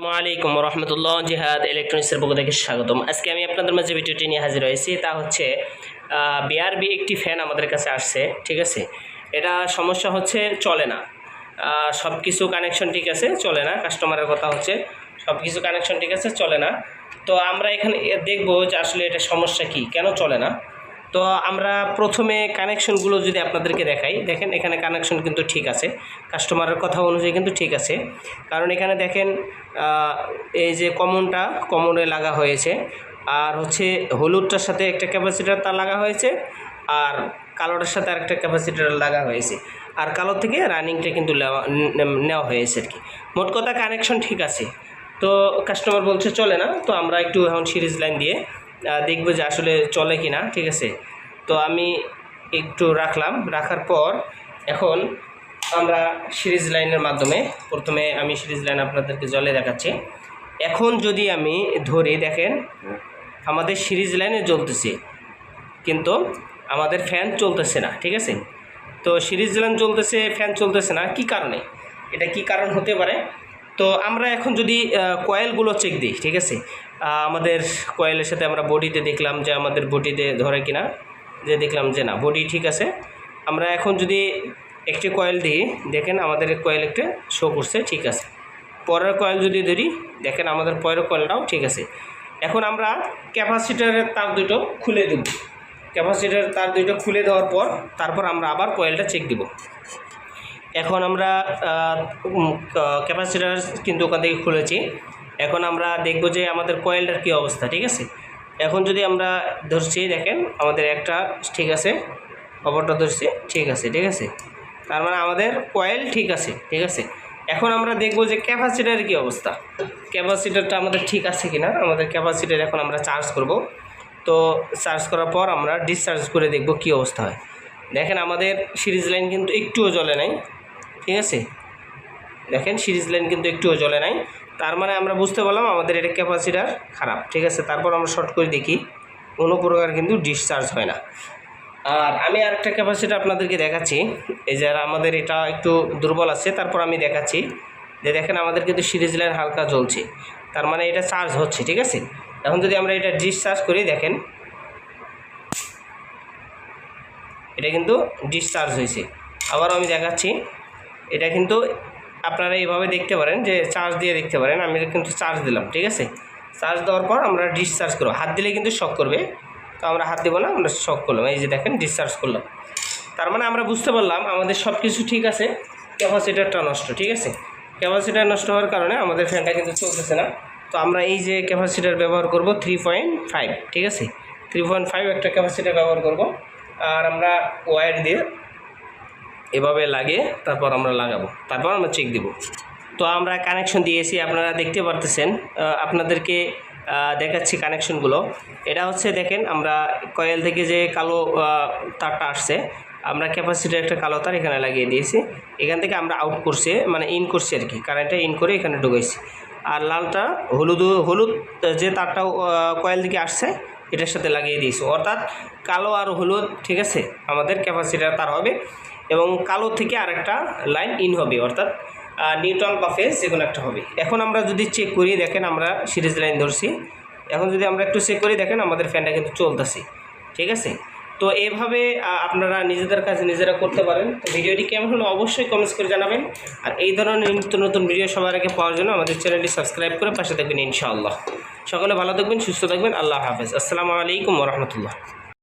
আসসালামাইকুম রহমতুল্লাহ জিহাদ ইলেকট্রনিক্সের পক্ষ থেকে স্বাগতম। আজকে আমি আপনাদের মাঝে ভিডিওটি নিয়ে হাজির হয়েছি, তা হচ্ছে বিআরবি একটি ফ্যান আমাদের কাছে আসছে, ঠিক আছে? এটা সমস্যা হচ্ছে, চলে না। সব কিছু কানেকশন ঠিক আছে, চলে না। কাস্টমারের কথা হচ্ছে সব কিছু কানেকশন ঠিক আছে, চলে না। তো আমরা এখানে দেখব যে আসলে এটা সমস্যা কি, কেন চলে না? তো আমরা প্রথমে কানেকশনগুলো যদি আপনাদেরকে দেখাই, দেখেন এখানে কানেকশন কিন্তু ঠিক আছে, কাস্টমারের কথা অনুযায়ী কিন্তু ঠিক আছে, কারণ এখানে দেখেন এই যে কমনটা, কমনে লাগা হয়েছে, আর হচ্ছে হলুদটার সাথে একটা ক্যাপাসিটার তার লাগা হয়েছে, আর কালোটার সাথে আরেকটা ক্যাপাসিটার লাগা হয়েছে, আর কালো থেকে রানিংটা কিন্তু নেওয়া হয়েছে আর কি। মোট কথা কানেকশন ঠিক আছে, তো কাস্টমার বলছে চলে না, তো আমরা একটু এখন সিরিজ লাইন দিয়ে দেখব যে আসলে চলে কি না ঠিক আছে? তো আমি একটু রাখলাম। রাখার পর এখন আমরা সিরিজ লাইনের মাধ্যমে, প্রথমে আমি সিরিজ লাইন আপনাদেরকে জলে দেখাচ্ছি। এখন যদি আমি ধরি, দেখেন, আমাদের সিরিজ লাইনে জ্বলতেছে, কিন্তু আমাদের ফ্যান চলতেছে না, ঠিক আছে? তো সিরিজ লাইন চলতেছে ফ্যান চলতেছে না, কি কারণে? এটা কি কারণ হতে পারে? তো আমরা এখন যদি কয়েলগুলো চেক দিই, ঠিক আছে? আমাদের কয়েলের সাথে আমরা বডিতে দেখলাম যে আমাদের বডিতে ধরে কিনা, যে দেখলাম যে না বডি ঠিক আছে। আমরা এখন যদি একটি কয়েল দিই, দেখেন আমাদের কয়েল একটা শো করছে, ঠিক আছে। পরের কয়েল যদি ধরি, দেখেন আমাদের পরের কয়েলটাও ঠিক আছে। এখন আমরা ক্যাপাসিটারের তার দুটো খুলে দেব। ক্যাপাসিটারের তার দুটো খুলে দেওয়ার পর, তারপর আমরা আবার কয়েলটা চেক দিব। এখন আমরা ক্যাপাসিটার কিন্তু ওখান থেকে খুলেছি। এখন আমরা দেখব যে আমাদের কয়েলটার কী অবস্থা, ঠিক আছে? এখন যদি আমরা ধরছি, দেখেন, আমাদের একটা ঠিক আছে অপরটা ধরছি, ঠিক আছে ঠিক আছে? তার মানে আমাদের কয়েল ঠিক আছে ঠিক আছে? এখন আমরা দেখব যে ক্যাপাসিটারের কী অবস্থা। ক্যাপাসিটারটা আমাদের ঠিক আছে কি না আমাদের ক্যাপাসিটার এখন আমরা চার্জ করব। তো চার্জ করার পর আমরা ডিসচার্জ করে দেখব কী অবস্থা হয়। দেখেন, আমাদের সিরিজ লাইন কিন্তু একটুও জ্বলে নাই। ঠিক আছে? দেখেন সিরিজ লাইন কিন্তু একটুও জ্বলে নাই। তার মানে আমরা বুঝতে পারলাম আমাদের এটা ক্যাপাসিটার খারাপ। ঠিক আছে? তারপর আমরা শর্ট করে দেখি। কোনো প্রকার কিন্তু ডিসচার্জ হয় না। আর আমি আরেকটা ক্যাপাসিটি আপনাদেরকে দেখাচ্ছি। এই যে আমাদের এটা একটু দুর্বল আছে, তারপর আমি দেখাচ্ছি। যে দেখেন আমাদের কিন্তু সিরিজ লাইন হালকা জ্বলছে। তার মানে এটা চার্জ হচ্ছে, ঠিক আছে? এখন যদি আমরা এটা ডিসচার্জ করি, দেখেন। এটা কিন্তু ডিসচার্জ হয়েছে। আবারও আমি দেখাচ্ছি। এটা কিন্তু আপনারা এইভাবে দেখতে পারেন যে চার্জ দিয়ে দেখতে পারেন, আমি কিন্তু চার্জ দিলাম, ঠিক আছে? চার্জ দেওয়ার পর আমরা ডিসচার্জ করব। হাত দিলে কিন্তু শক করবে। তো আমরা হাত দেবো না, আমরা শক করলাম। এই যে দেখেন ডিসচার্জ করলাম। তার মানে আমরা বুঝতে পারলাম, আমাদের সব কিছু ঠিক আছে ক্যাপাসিটারটা নষ্ট, ঠিক আছে? ক্যাপাসিটার নষ্ট হওয়ার কারণে আমাদের ফ্যানটা কিন্তু চলতেছে না। তো আমরা এই যে ক্যাপাসিটার ব্যবহার করব থ্রি পয়েন্ট ফাইভ ঠিক আছে? থ্রি পয়েন্ট ফাইভ একটা ক্যাপাসিটার ব্যবহার করব। আর আমরা ওয়্যার দিয়ে এভাবে লাগিয়ে তারপর আমরা লাগাবো। তারপর আমরা চেক দিব। তো আমরা কানেকশন দিয়েছি, আপনারা দেখতে পারতেছেন। আপনাদেরকে দেখাচ্ছি কানেকশনগুলো এটা হচ্ছে দেখেন, আমরা কয়েল থেকে যে কালো তারটা আসছে, আমরা ক্যাপাসিটি একটা কালো তার এখানে লাগিয়ে দিয়েছি। এখান থেকে আমরা আউট করছি মানে ইন করছি আর কি। কারেন্টটা ইন করে এখানে ঢুকাইছি। আর লালটা হলুদ হলুদ, যে তারটা কয়েল থেকে আসছে, এটার সাথে লাগিয়ে দিয়েছি। অর্থাৎ কালো আর হলুদ, ঠিক আছে? আমাদের ক্যাপাসিটার তার হবে। এবং কালো থেকে আরেকটা লাইন ইন হবে, অর্থাৎ নিউট্রাল বা ফেজ যে কোনো একটা হবে। এখন আমরা যদি চেক করি, দেখেন আমরা সিরিজ লাইন ধরছি। এখন যদি আমরা একটু চেক করি, দেখেন আমাদের ফ্যানটা কিন্তু চলতেছে। ঠিক আছে? তো এভাবে আপনারা নিজেদের কাছে নিজেরা করতে পারেন। ভিডিওটি কেমন হলো অবশ্যই কমেন্টস করে জানাবেন। আর এই ধরনের নিত্য নতুন ভিডিও সবার আগে পাওয়ার জন্য আমাদের চ্যানেলটি সাবস্ক্রাইব করে পাশে থাকবেন, ইনশাআল্লাহ। সকলে ভালো থাকবেন, সুস্থ থাকবেন, আল্লাহ হাফেজ। আসসালামু আলাইকুম রহমতুল্লাহ।